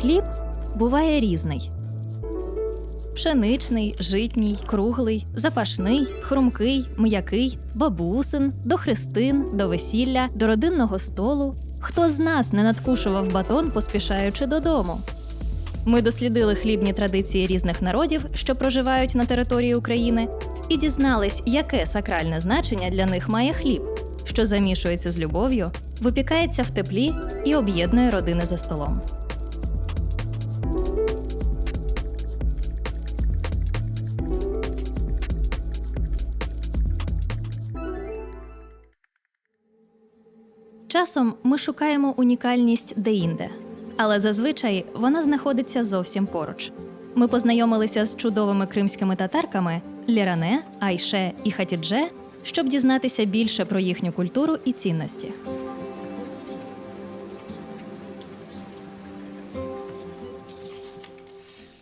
Хліб буває різний: пшеничний, житній, круглий, запашний, хрумкий, м'який, бабусин, до хрестин, до весілля, до родинного столу. Хто з нас не надкушував батон, поспішаючи додому? Ми дослідили хлібні традиції різних народів, що проживають на території України, і дізнались, яке сакральне значення для них має хліб, що замішується з любов'ю, випікається в теплі і об'єднує родини за столом. Часом ми шукаємо унікальність деінде, але зазвичай вона знаходиться зовсім поруч. Ми познайомилися з чудовими кримськими татарками Ліране, Айше і Хатідже, щоб дізнатися більше про їхню культуру і цінності.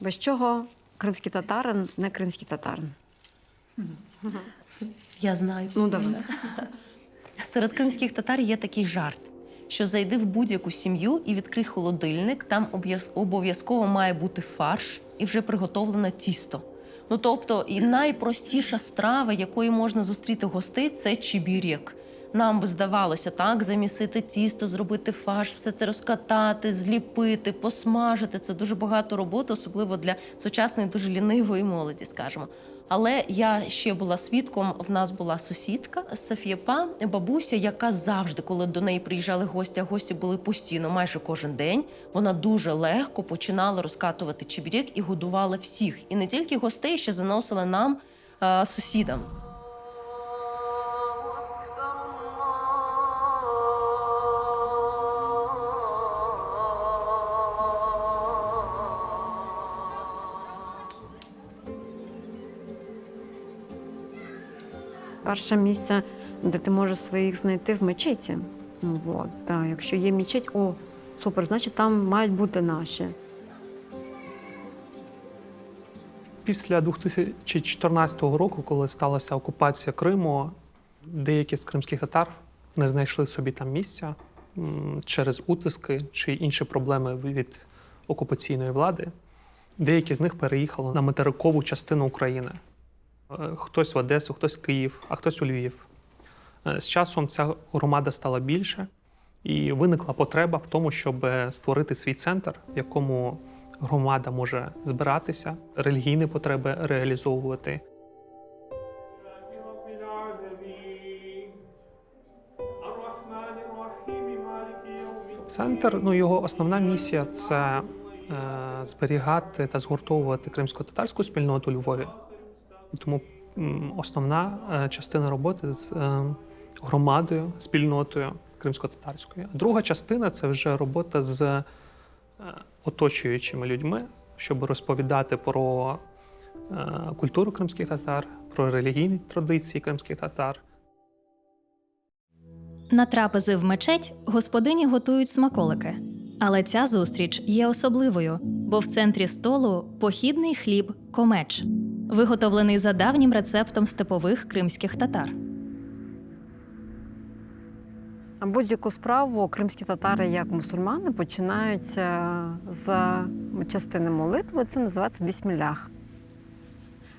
Без чого кримський татарин не кримський татарин? Я знаю. Ну давай. Серед кримських татар є такий жарт, що зайди в будь-яку сім'ю і відкрий холодильник, там обов'язково має бути фарш і вже приготовлене тісто. Ну тобто, і найпростіша страва, якої можна зустріти гостей, це чебірєк. Нам би здавалося так, замісити тісто, зробити фарш, все це розкатати, зліпити, посмажити. Це дуже багато роботи, особливо для сучасної, дуже лінивої молоді, скажімо. Але я ще була свідком. В нас була сусідка Софія бабуся, яка завжди, коли до неї приїжджали гості, а гості були постійно, майже кожен день. Вона дуже легко починала розкатувати чебірек і годувала всіх. І не тільки гостей, ще заносила нам е, сусідам. Перше місце, де ти можеш своїх знайти в мечеті. Ну, от, так, якщо є мечеть, о, супер, значить там мають бути наші. Після 2014 року, коли сталася окупація Криму, деякі з кримських татар не знайшли собі там місця через утиски чи інші проблеми від окупаційної влади. Деякі з них переїхали на материкову частину України. Е, хтось в Одесу, хтось в Київ, а хтось у Львів. Е, з часом ця громада стала більше, і виникла потреба в тому, щоб створити свій центр, в якому громада може збиратися, релігійні потреби реалізовувати. Центр, ну його основна місія це е, зберігати та згуртовувати кримсько-татарську спільноту Львові. Тому основна е, частина роботи з е, громадою, спільнотою кримсько-татарською. Друга частина це вже робота з е, оточуючими людьми, щоб розповідати про культуру кримських татар, про релігійні традиції кримських татар. На трапези в мечеть господині готують смаколики. Але ця зустріч є особливою, бо в центрі столу похідний хліб комеч, виготовлений за давнім рецептом степових кримських татар. Будь-яку справу кримські татари, як мусульмани, починаються з частини молитви. Це називається бісмілях.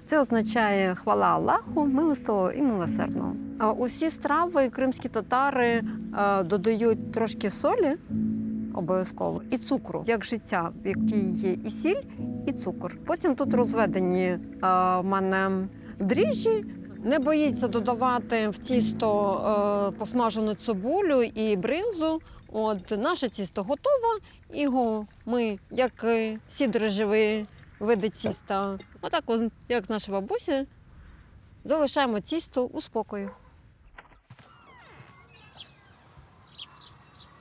Це означає хвала Аллаху, милостивого і милосердного. Усі страви кримські татари е, додають трошки солі обов'язково і цукру, як життя, в якій є і сіль, і цукор. Потім тут розведені е, в мене дріжджі, не боїться додавати в тісто е, посмажену цибулю і бринзу. От наше тісто готове, його ми, як всі дрожжеві види тіста, отак, як наша бабуся, залишаємо тісто у спокою.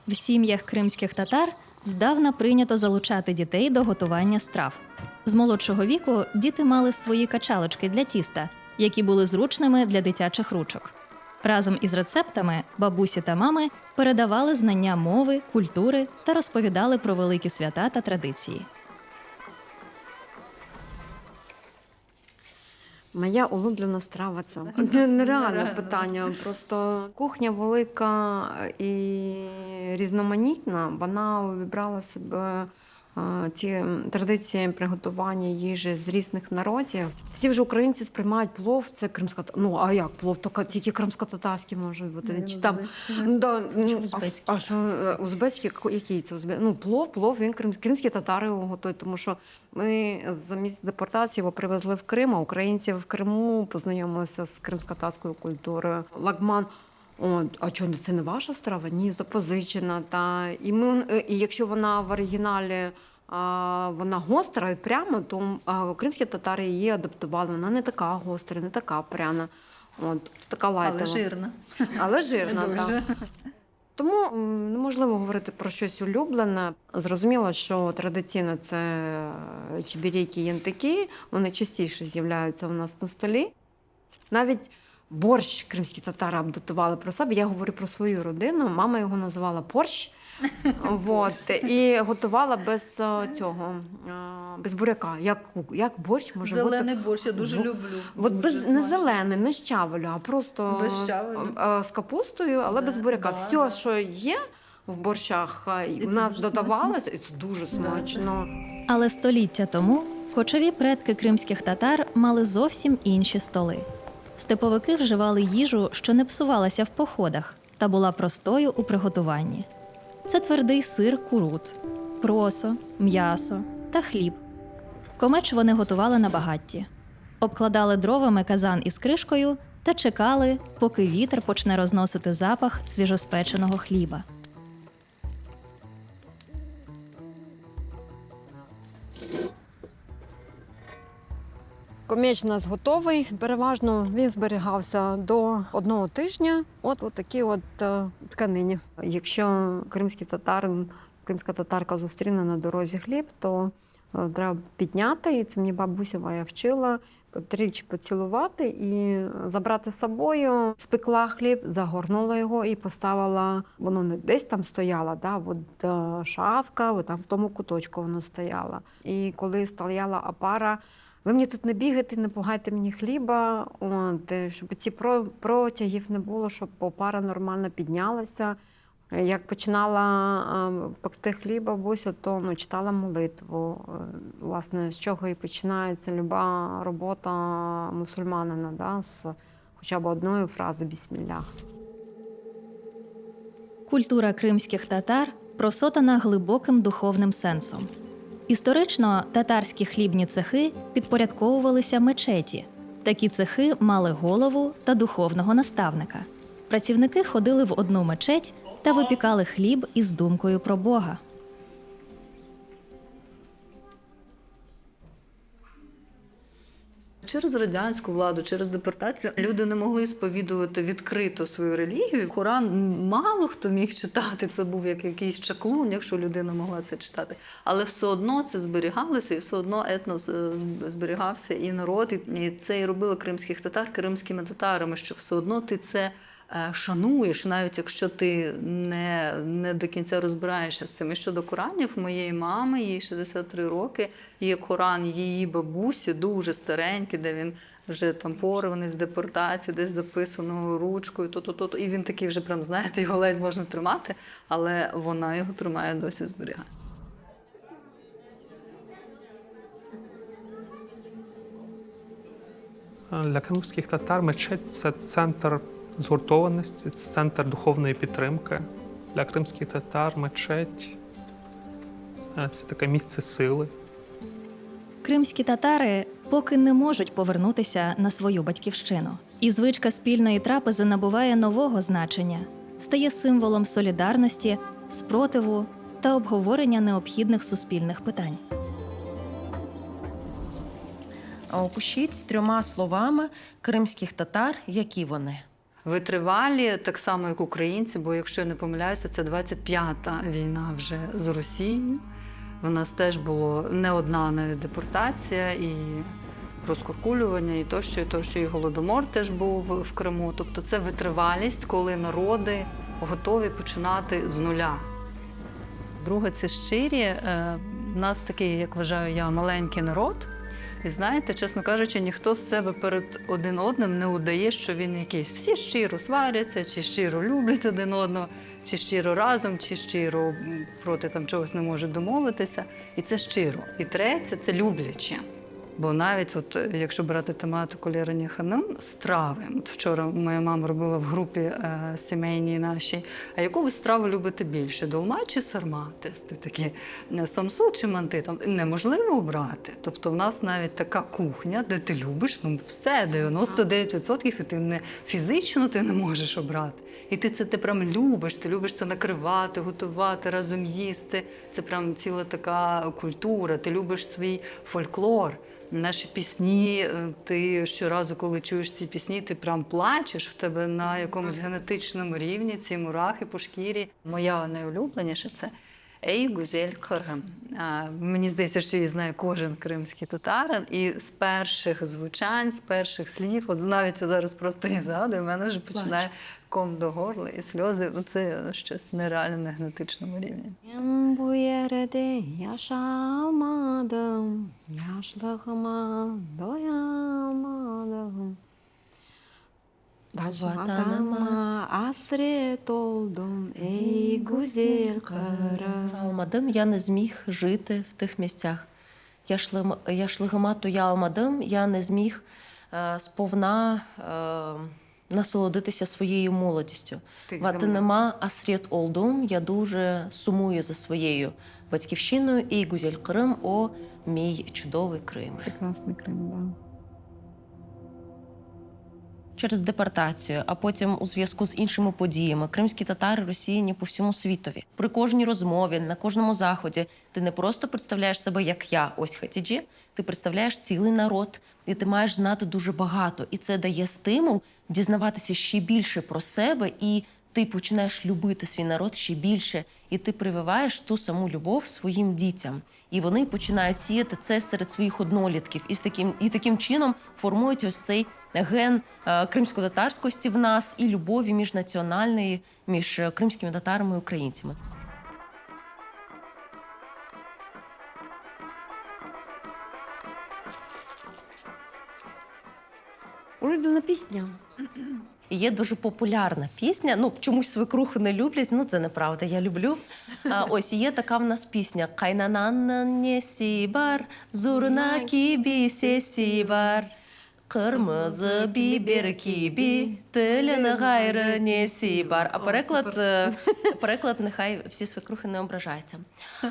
В сім'ях кримських татар здавна прийнято залучати дітей до готування страв. З молодшого віку діти мали свої качалочки для тіста, які були зручними для дитячих ручок. Разом із рецептами бабусі та мами передавали знання мови, культури та розповідали про великі свята та традиції. Моя улюблена страва це нереальне питання. Просто кухня велика і різноманітна. Вона вибрала себе ці традиції приготування їжі з різних народів. Всі вже українці сприймають плов, це кримська ну а як плов, то тільки кримсько-татарський може бути. Чи там Ну, да, ну, Чи а- А що е, узбецький, який це узбек? Ну, плов, плов, він крим, кримські татари його готують, тому що ми за місць депортації його привезли в Крим, а українці в Криму познайомилися з кримсько-татарською культурою. Лагман. О, а чого це не ваша страва? Ні, запозичена. Та і ми е, і якщо вона в оригіналі а, вона гостра і прямо, то а, кримські татари її адаптували. Вона не така гостра, не така пряна. От така лайтова. Але жирна. Але жирна, Дуже. так. Тому неможливо говорити про щось улюблене. Зрозуміло, що традиційно це чебірейки, янтики, вони частіше з'являються у нас на столі. Навіть борщ кримські татари адаптували про себе. Я говорю про свою родину. Мама його називала борщ. Вот, і готувала без е, цього, е, без буряка. Як, як борщ може бути Зелений борщ я дуже люблю. От Дуже без не зелений, не з щавелю, а просто Без щавелю. е, з капустою, але Да, без буряка. да, Все, да. що є в борщах, І у це нас додавалося, і це дуже Да. смачно. Але століття тому кочові предки кримських татар мали зовсім інші столи. Степовики вживали їжу, що не псувалася в походах, та була простою у приготуванні. Це твердий сир курут, просо, м'ясо та хліб. Комеч вони готували на багатті, обкладали дровами казан із кришкою та чекали, поки вітер почне розносити запах свіжоспеченого хліба. Коміч у нас готовий. Переважно він зберігався до одного тижня. От, от такі от е, тканині. Якщо кримський татар, кримська татарка зустріне на дорозі хліб, то е, треба підняти, і це мені бабуся моя вчила. Тричі поцілувати і забрати з собою, спекла хліб, загорнула його і поставила. Воно не десь там стояло, да, от е, шафка, от там в тому куточку воно стояло. І коли стояла опара, ви мені тут не бігайте, не пугайте мені хліба, от, е, щоб ці протягів не було, щоб опара нормально піднялася. Е, Як починала пекти хліб бабуся, то ну, читала молитву. Е, Власне, з чого і починається люба робота мусульманина, да, з хоча б одної фрази бісміллях. Культура кримських татар просотана глибоким духовним сенсом. Історично татарські хлібні цехи підпорядковувалися мечеті. Такі цехи мали голову та духовного наставника. Працівники ходили в одну мечеть та випікали хліб із думкою про Бога. Через радянську владу, через депортацію люди не могли сповідувати відкрито свою релігію. Коран мало хто міг читати. Це був як якийсь чаклун, якщо людина могла це читати. Але все одно це зберігалося, і все одно етнос е, зберігався і народ. І- це і робили кримських татар кримськими татарами, що все одно ти це. Е, Шануєш, навіть якщо ти не, не до кінця розбираєшся з цим. І щодо Коранів моєї мами, їй 63 роки, є Коран її бабусі, дуже старенький, де він вже там порваний з депортації, десь дописано ручкою, то, то, то, то. І він такий вже прям, знаєте, його ледь можна тримати, але вона його тримає досі зберігає. Для кримських татар мечеть це центр згуртованості, це центр духовної підтримки. Для кримських татар мечеть е, це таке місце сили. Кримські татари поки не можуть повернутися на свою батьківщину. І звичка спільної трапези набуває нового значення, стає символом солідарності, спротиву та обговорення необхідних суспільних питань. Опишіть трьома словами кримських татар, які вони. Витривалі, так само, як українці, бо якщо я не помиляюся, це 25-та війна вже з Росією. У нас теж було не одна навіть депортація і розкуркулювання, і тощо, і тощо, і голодомор теж був в Криму. Тобто це витривалість, коли народи готові починати з нуля. Друге, це щирі. Е, У нас такий, як вважаю я, маленький народ. І знаєте, чесно кажучи, ніхто з себе перед один одним не удає, що він якийсь. Всі щиро сваряться, чи щиро люблять один одного, чи щиро разом, чи щиро проти там чогось не можуть домовитися. І це щиро. І третє це любляче. Бо навіть, от е, якщо брати тематику Лєрені Ханин, страви. От вчора моя мама робила в групі е, сімейній нашій. А яку ви страву любите більше? Долма чи сармати? Ти такі е, самсу чи манти? Там неможливо обрати. Тобто, в нас навіть така кухня, де ти любиш, ну все 99%, і ти не фізично ти не можеш обрати. І ти це ти прям любиш. Ти любиш це накривати, готувати, разом їсти. Це прям ціла така культура. Ти любиш свій фольклор. Наші пісні, е, ти щоразу, коли чуєш ці пісні, ти прям плачеш в тебе на якомусь генетичному рівні, ці мурахи по шкірі. Моя найулюбленіша це Ей Гузель Кыргым. Мені здається, що її знає кожен кримський татарин. І з перших звучань, з перших слів, от навіть я зараз просто і згадую, в мене вже починає ком до горла і сльози. Ну, Це щось нереально на генетичному рівні. Vatanıma hasret oldum ey güzel Kırım. Алмадим я не зміг жити в тих місцях. Я шлим, я алмадим, я не зміг е, сповна е, насолодитися своєю молодістю. Тих Ватинема асріт олдум, я дуже сумую за своєю батьківщиною і Гузель Крим, о мій чудовий Крим. Прекрасний Крим, да. Через депортацію, а потім у зв'язку з іншими подіями кримські татари росіяні по всьому світові. При кожній розмові, на кожному заході ти не просто представляєш себе як я, ось Хатіджі, ти представляєш цілий народ, і ти маєш знати дуже багато. І це дає стимул дізнаватися ще більше про себе, і ти починаєш любити свій народ ще більше, і ти прививаєш ту саму любов своїм дітям. І вони починають сіяти це серед своїх однолітків. І з таким і таким чином формують ось цей ген е, кримсько-татарськості в нас і любові міжнаціональної між е, кримськими татарами і українцями. Улюблена пісня. І є дуже популярна пісня. Ну чомусь свекрухи не люблять. Ну це неправда. Я люблю. А, ось є така в нас пісня Кайнананна не сібар, зурна кібі се сібар. Кырмызы бибер кібі, тілін гайры не сібар. А переклад, е, переклад нехай всі свекрухи не ображаються.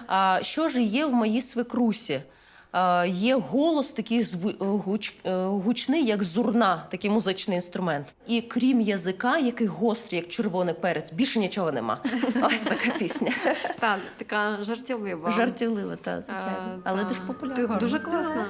А, що ж є в моїй свекрусі? Е, Є голос такий е, гуч, е, гучний, як зурна, такий музичний інструмент. І крім язика, який гострий, як червоний перець, більше нічого нема. Ось така пісня. Та, така жартівлива. Жартівлива, та звичайно. Але дуже популярна. Дуже класна.